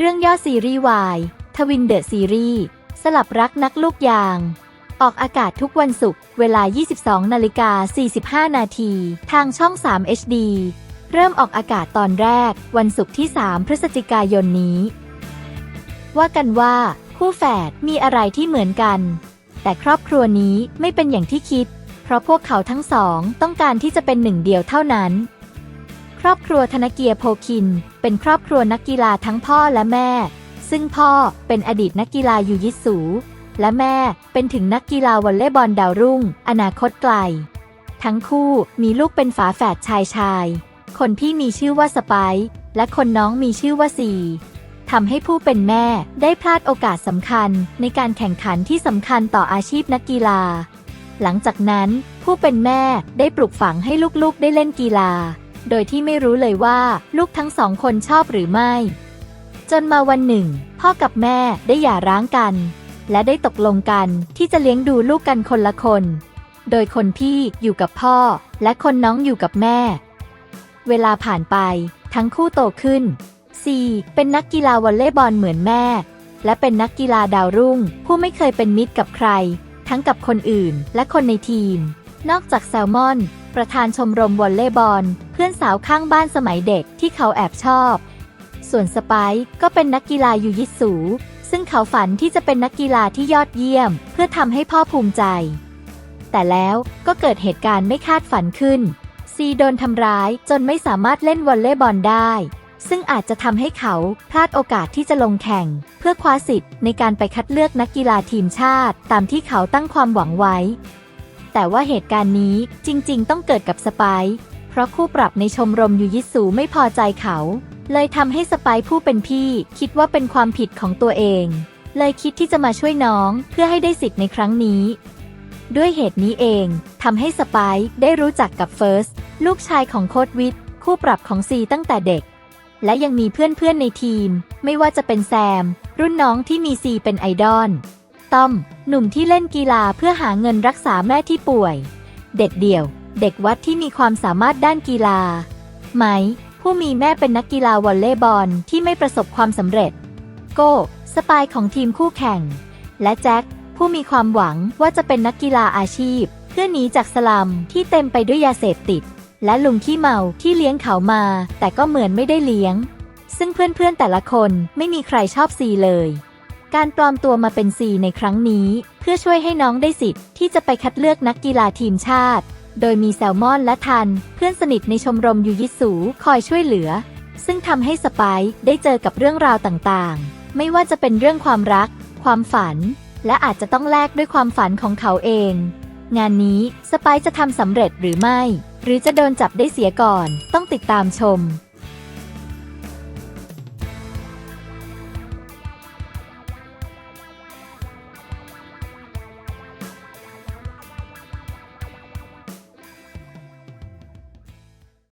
เรื่องย่อซีรีส์วายทวินเดอะซีรีส์สลับรักนักลูกยาง ออกอากาศทุกวันศุกร์เวลา 22 นาฬิกา 45 นาทีทางช่อง 3 HD เริ่มออกอากาศตอนแรก วันศุกร์ที่ 3 พฤศจิกายนนี้ ว่ากันว่า คู่แฝดมีอะไรที่เหมือนกัน แต่ครอบครัวนี้ไม่เป็นอย่างที่คิด เพราะพวกเขาทั้งสองต้องการที่จะเป็นหนึ่งเดียวเท่านั้น ครอบครัวธนเกียร์โพคิน เป็นครอบครัวนักกีฬาทั้งพ่อและแม่ ซึ่งพ่อเป็นอดีตนักกีฬายูยิสูและแม่เป็นถึงนักกีฬาวอลเลย์บอลดาวรุ่ง อนาคตไกล ทั้งคู่มีลูกเป็นฝาแฝดชายชาย คนพี่มีชื่อว่าสไปซ์และคนน้องมีชื่อว่าซีทำให้ผู้เป็นแม่ได้พลาดโอกาสสำคัญในการแข่งขันที่สำคัญต่ออาชีพนักกีฬา หลังจากนั้นผู้เป็นแม่ได้ปลูกฝังให้ลูกๆได้เล่นกีฬา โดยที่ไม่รู้เลยว่าลูกทั้งสองคนชอบหรือไม่ จนมาวันหนึ่ง พ่อกับแม่ได้หย่าร้างกัน และได้ตกลงกันที่จะเลี้ยงดูลูกกันคนละคน โดยคนพี่อยู่กับพ่อ และคนน้องอยู่กับแม่ เวลาผ่านไปทั้งคู่โตขึ้นซีเป็นนักกีฬาวอลเลย์บอลเหมือนแม่ และเป็นนักกีฬาดาวรุ่ง ผู้ไม่เคยเป็นมิตรกับใคร ทั้งกับคนอื่นและคนในทีม นอกจากแซลมอน ประธานชมรมวอลเลย์บอล เพื่อนสาวข้างบ้านสมัยเด็กที่เขาแอบชอบ ส่วนสไปก็เป็นนักกีฬายูยิสู ซึ่งเขาฝันที่จะเป็นนักกีฬาที่ยอดเยี่ยม เพื่อทำให้พ่อภูมิใจ แต่แล้วก็เกิดเหตุการณ์ไม่คาดฝันขึ้น ซีโดนทำร้ายจนไม่สามารถเล่นวอลเลย์บอลได้ ซึ่งอาจจะทำให้เขาพลาดโอกาสที่จะลงแข่ง เพื่อคว้าสิทธิ์ในการไปคัดเลือกนักกีฬาทีมชาติ ตามที่เขาตั้งความหวังไว้ แต่ว่าเหตุการณ์นี้จริง ๆ ต้องเกิดกับสไปเพราะคู่ปรับในชมรมยูยิสูไม่พอใจเขา เลยทำให้สไปผู้เป็นพี่คิดว่าเป็นความผิดของตัวเอง เลยคิดที่จะมาช่วยน้องเพื่อให้ได้สิทธิ์ในครั้งนี้ ด้วยเหตุนี้เองทำให้สไปได้รู้จักกับเฟิร์สลูกชายของโคดวิทคู่ปรับของซีตั้งแต่เด็ก และยังมีเพื่อนๆในทีม ไม่ว่าจะเป็นแซม รุ่นน้องที่มีซีเป็นไอดอลต้อม หนุ่มที่เล่นกีฬาเพื่อหาเงินรักษาแม่ที่ป่วย เด็ดเดี่ยว เด็กวัดที่มีความสามารถด้านกีฬา ไหม ผู้มีแม่เป็นนักกีฬาวอลเลย์บอลที่ไม่ประสบความสำเร็จ โก้ สปายของทีมคู่แข่ง และแจ็ค ผู้มีความหวังว่าจะเป็นนักกีฬาอาชีพ เพื่อหนีจากสลัมที่เต็มไปด้วยยาเสพติด และลุงขี้เมาที่เลี้ยงเขามา แต่ก็เหมือนไม่ได้เลี้ยง ซึ่งเพื่อนๆแต่ละคนไม่มีใครชอบซีเลย การปลอมตัวมาเป็นซีในครั้งนี้ เพื่อช่วยให้น้องได้สิทธิ์ที่จะไปคัดเลือกนักกีฬาทีมชาติ โดยมีแซลมอนและทัน เพื่อนสนิทในชมรมยูยิสูคอยช่วยเหลือ ซึ่งทำให้สไปได้เจอกับเรื่องราวต่างๆ ไม่ว่าจะเป็นเรื่องความรัก ความฝัน และอาจจะต้องแลกด้วยความฝันของเขาเอง งานนี้สไปจะทำสำเร็จหรือไม่ หรือจะโดนจับได้เสียก่อน ต้องติดตามชม